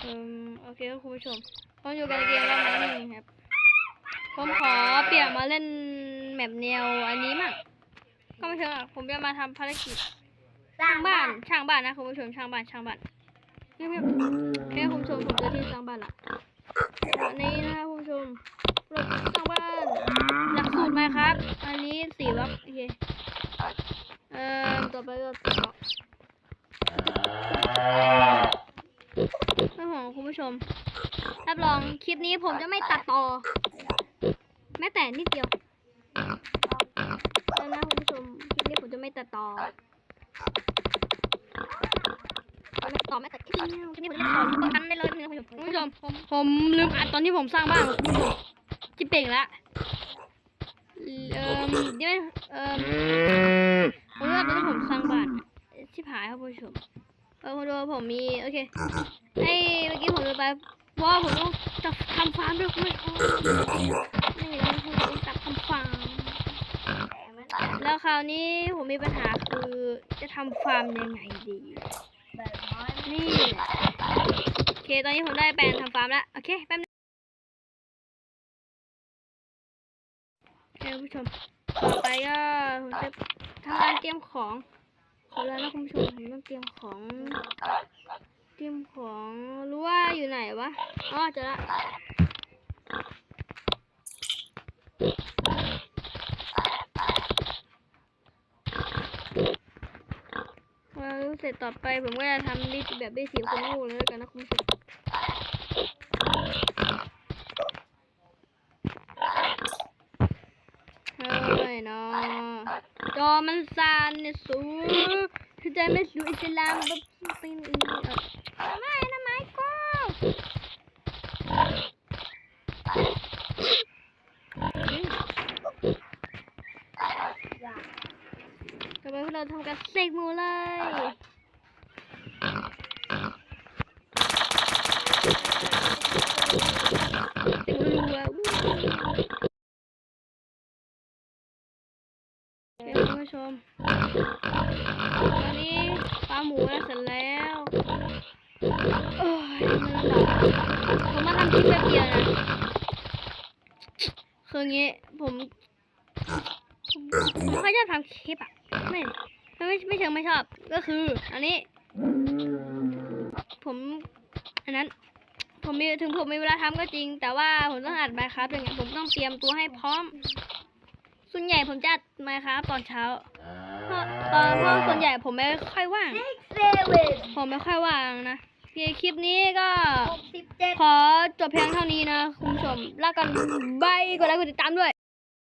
เอ่มโอเคครับคุณผู้ชมผมอยู่กับเกมว่าไมนิ่งครับ ผมขอเปลี่ยนมาเล่นแมปแนวอันนี้มั่งก็ไม่เชิงหรอกผมจะมาทำภารกิจสร้าช่างงบ้าบ้านนช่างบ้านนะคุณผู้ชมช่างบ้านช่างบ้านเงียบๆแค่คุณผู้ชมผมเจอที่สร้างบ้านละอันนี้นะคะคุณผู้ชมเราสร้างบ้านหลักสูตรมาครับ อันนี้สี่บล็อกโอเคเอ่อต่อไปก็ต่อเรื่องของคุณ ผู้ชม รับรองคลิปนี้ผมจะไม่ตัดต่อ แม้แต่นิดเดียวแล้วนะคุณผู้ชม คลิปนี้ผมจะไม่ตัดต่อไม่ต่อแม้แต่คลิปเดียวคลิปนี้ผมจะไม่ตัดต่อกันได้เลยนะคุณผู้ชมคุณผู้ชมผมผมลืมอัดตอนที่ผมสร้างบ้านของคุณผู้ชมจิเป่งละเอ่อเดี๋ยวเอ่อผมรู้ว่าตอนที่ผมสร้างบ้านชิบหายครับคุณผู้ชมเออคุณดูผมมี โอเค ให้เมื่อกี้ผมไปเพราะว่าผมต้องจะทำฟาร์มด้วยคุณผู้ชมนี่แล้วผมต้องจับทำฟาร์มแล้วคราวนี้ผมมีปัญหาคือจะทำฟาร์มยังไงดีนี่โอเคตอนนี้ผมได้แปลนทำฟาร์มแล้วโอเคแป๊บนึงคุณผู้ชมต่อไปก็ผมจะทำการเตรียมของขอแล้วนะคุณผู้ชมผมต้องเตรียมของ ตรียมของรู้ว่าอยู่ไหนวะอ๋อเจอละพอรู้เสร็จต่อไปผมก็จะทำดิสแบบได้สีคนโง่เลยแล้วกันนะคุณผู้ชมเฮ้ยเนาะจอมันสั่นเนี่ยสู้ หมูเลยเสกหมูรัวๆอู้โอเคคุณผู้ชมตอนนี้ปลา หมูแล้วเสร็จแล้วโอ้ยมันลำบากผมมาทำคลิปแป๊บเดียวนะคืออย่างงี้ผมผมผมไม่ชอบทำคลิปอะไม่ไม่ไม่เชิงไม่ชอบ ก็คือ อันนี้ ผม อันนั้น ผมมีถึงผมมีเวลาทำก็จริง แต่ว่าผมต้องอัดไมครับอย่างเงี้ยผมต้องเตรียมตัวให้พร้อม ส่วนใหญ่ผมจะอัดไมครับตอนเช้า พราะตอนเพราะส่วนใหญ่ผมไม่ค่อยว่างเซเว่นผมไม่ค่อยว่างนะเพียงคลิปนี้ก็หกสิบเจ็ดขอจบเพียงเท่านี้นะ คุณผู้ชมแล้วกันบายกดไลค์กดติดตามด้วย